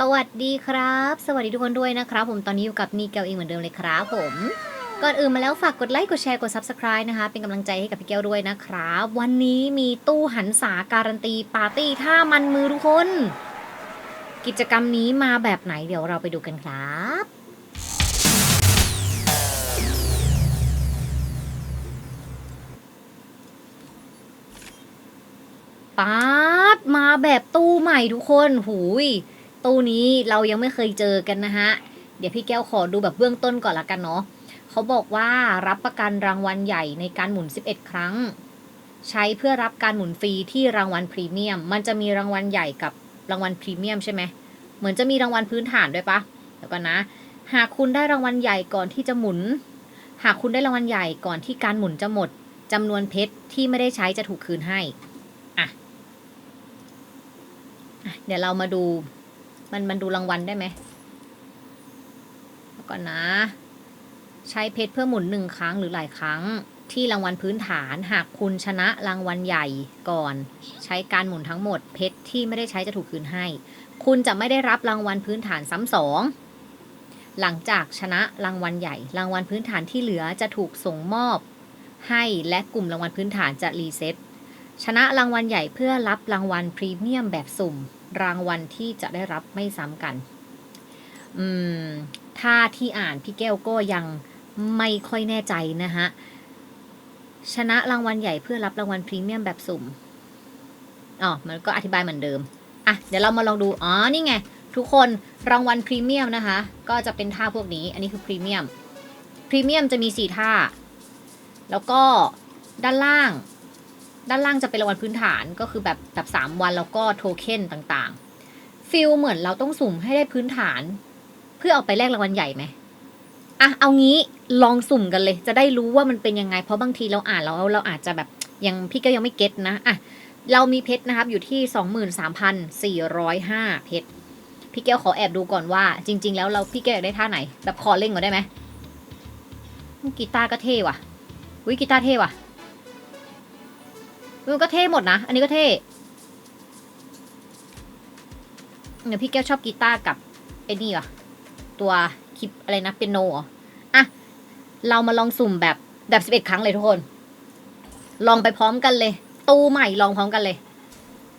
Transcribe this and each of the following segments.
สวัสดีครับ สวัสดีทุกคนด้วยนะครับ ผมตอนนี้อยู่กับนีเกลเองเหมือนเดิมเลยครับ ผมก่อนอื่นมาแล้วฝากกดไลค์กดแชร์กด Subscribe นะคะ เป็นกำลังใจให้กับพี่แก้วด้วยนะครับ วันนี้มีตู้หันษาการันตีปาร์ตี้ท่ามันมือทุกคน กิจกรรมนี้มาแบบไหนเดี๋ยวเราไปดูกันครับป๊าดมาแบบตู้ใหม่ทุกคน หูย ตู้นี้เรายังไม่เคยเจอกันนะฮะ เดี๋ยวพี่แก้วขอดูแบบเบื้องต้นก่อนละกันเนาะเขาบอกว่ารับประกันรางวัลใหญ่ในการหมุน 11 ครั้ง ใช้เพื่อรับการหมุนฟรีที่รางวัลพรีเมียม มันจะมีรางวัลใหญ่กับรางวัลพรีเมียมใช่ไหมเหมือนจะมีรางวัลพื้นฐานด้วยปะเดี๋ยวก่อนนะ หากคุณได้รางวัลใหญ่ก่อนที่จะหมุน หากคุณได้รางวัลใหญ่ก่อนที่การหมุนจะหมดจำนวนเพชรที่ไม่ได้ใช้จะถูกคืนให้อะอะเดี๋ยวเรามาดู มันมันดูรางวัลได้ไหมก่อนนะ ใช้เพชรเพื่อหมุนหนึ่งครั้งหรือหลายครั้ง ที่รางวัลพื้นฐานหากคุณชนะรางวัลใหญ่ก่อน ใช้การหมุนทั้งหมด เพชรที่ไม่ได้ใช้จะถูกคืนให้ คุณจะไม่ได้รับรางวัลพื้นฐานซ้ำสองหลังจากชนะรางวัลใหญ่ รางวัลพื้นฐานที่เหลือจะถูกส่งมอบ ให้และกลุ่มรางวัลพื้นฐานจะรีเซ็ตชนะรางวัลใหญ่เพื่อรับรางวัลพรีเมียมแบบสุ่ม รางวัลที่จะได้รับไม่ซ้ำกันอืมถ้าที่อ่านพี่แก้วก็ยังไม่ค่อยแน่ใจนะฮะ ชนะรางวัลใหญ่เพื่อรับรางวัลพรีเมียมแบบสุ่มอ๋อมันก็อธิบายเหมือนเดิม อะ เดี๋ยวเรามาลองดู อ๋อ นี่ไง ทุกคนรางวัลพรีเมียมนะคะ ก็จะเป็นท่าพวกนี้ อันนี้คือพรีเมียม พรีเมียมจะมีสี่ท่า แล้วก็ด้านล่าง ด้านล่างจะเป็นรางวัลพื้นฐานก็คือแบบแบบสามวันแล้วก็โทเค็นต่างๆฟิลเหมือนเราต้องสุ่มให้ได้พื้นฐาน เพื่อเอาไปแลกรางวัลใหญ่ไหมอะเอางี้ลองสุ่มกันเลย จะได้รู้ว่ามันเป็นยังไงเพราะบางทีเราอ่านแล้วเราอาจจะแบบยังพี่ก็ยังไม่เก็ตนะอะเรามีเพชรนะครับอยู่ที่สองหมื่นสามพันสี่ร้อยห้าเพชรพี่แก้วขอแอบดูก่อนว่า จริง ๆ แล้วเราพี่แก้วอยากได้ท่าไหน แบบคอเล่งก่อนได้ไหมกีตาร์ก็เท่ว่ะวิกีตาร์เท่ว่ะ มันก็เท่หมดนะ อันนี้ก็เท่เดี๋ยวพี่แก้วชอบกีตาร์กับไอ้นี่ว่ะ ตัวคลิปอะไรนะเป็นโนเหรออะ เรามาลองสุ่มแบบแบบสิบเอ็ดครั้งเลยทุกคน ลองไปพร้อมกันเลย ตู้ใหม่ลองพร้อมกันเลย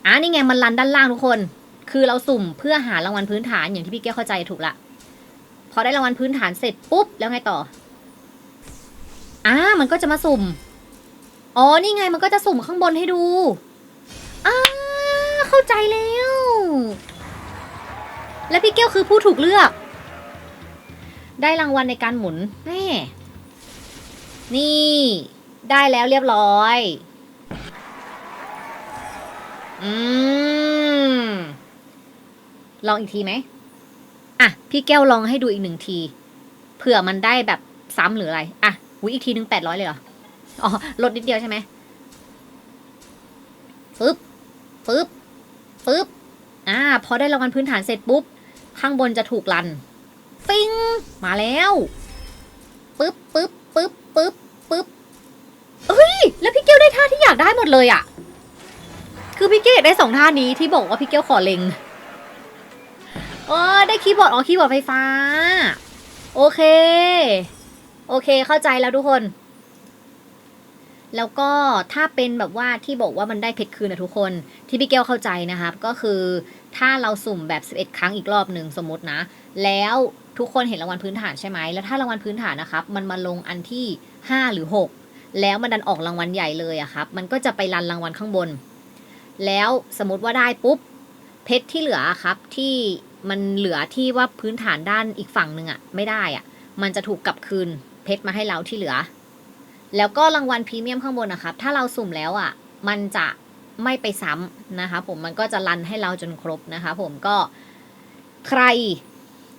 อะนี่ไงมันรันด้านล่างทุกคน คือเราสุ่มเพื่อหารางวัลพื้นฐานอย่างที่พี่แก้วเข้าใจถูกละ พอได้รางวัลพื้นฐานเสร็จปุ๊บแล้วไงต่อ อ่ามันก็จะมาสุ่ม อ๋อ นี่ไงมันก็จะสุ่มข้างบนให้ดูอ่าเข้าใจแล้ว และพี่เกี้ยวคือผู้ถูกเลือก ได้รางวัลในการหมุนแม่นี่ ได้แล้วเรียบร้อย อืม ลองอีกทีไหม อะ พี่แก้วลองให้ดูอีกหนึ่งที เผื่อมันได้แบบซ้ำหรืออะไร อะอุ้ยอีกทีหนึ่งแปดร้อยเลยเหรอ อ๋อลดนิดเดียวใช่ไหมปึ๊บปึ๊บปึ๊บอ่า พอได้รางวัลพื้นฐานเสร็จปุ๊บ ข้างบนจะถูกรันปิ้งมาแล้วปึ๊บปึ๊บปึ๊บปึ๊บปึ๊บเฮ้ย แล้วพี่เกียวได้ท่าที่อยากได้หมดเลยอะ่ะ คือพี่เกียวอยากได้สองท่านี้ที่บอกว่าพี่เกียวขอเล็งเออได้คีย์บอร์ดอ๋อคีย์บอร์ดไฟฟ้า โอเค โอเคเข้าใจแล้วทุกคน แล้วก็ถ้าเป็นแบบว่าที่บอกว่ามันได้เพชรคืนนะทุกคนที่พี่แก้วเข้าใจนะครับ ก็คือถ้าเราสุ่มแบบ 11 ครั้งอีกรอบหนึ่งสมมตินะ แล้วทุกคนเห็นรางวัลพื้นฐานใช่ไหมแล้วถ้ารางวัลพื้นฐานนะครับ มันมาลงอันที่ 5 หรือ 6 แล้วมันดันออกรางวัลใหญ่เลยอะครับ มันก็จะไปรันรางวัลข้างบน แล้วสมมติว่าได้ปุ๊บเพชรที่เหลือครับที่มันเหลือที่ว่าพื้นฐานด้านอีกฝั่งหนึ่งอะไม่ได้อะมันจะถูกกลับคืนเพชรมาให้เราที่เหลือ แล้วก็รางวัลพรีเมียมข้างบนนะครับ ถ้าเราสุ่มแล้วอะ มันจะไม่ไปซ้ำนะคะผมมันก็จะรันให้เราจนครบนะคะผมก็ใคร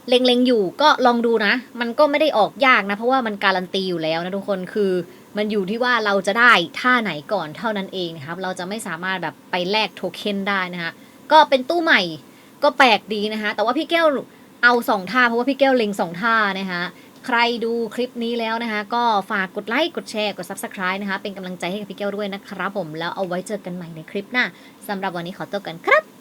เล็งๆอยู่ก็ลองดูนะ มันก็ไม่ได้ออกยากนะ เพราะว่ามันการันตีอยู่แล้วนะทุกคนคือมันอยู่ที่ว่าเราจะได้ท่าไหนก่อนเท่านั้นเองนะครับ เราจะไม่สามารถแบบไปแลกโทเค็นได้นะคะก็เป็นตู้ใหม่ก็แปลกดีนะคะแต่ว่าพี่แก้วเอาสองท่าเพราะว่าพี่แก้วเล็งสองท่านะคะ ใครดูคลิปนี้แล้วนะคะ ก็ฝากกดไลค์กดแชร์กด Subscribe นะคะ เป็นกำลังใจให้กับพี่แก้วด้วยนะครับผมแล้วเอาไว้เจอกันใหม่ในคลิปหน้าสำหรับวันนี้ขอตัวกันครับ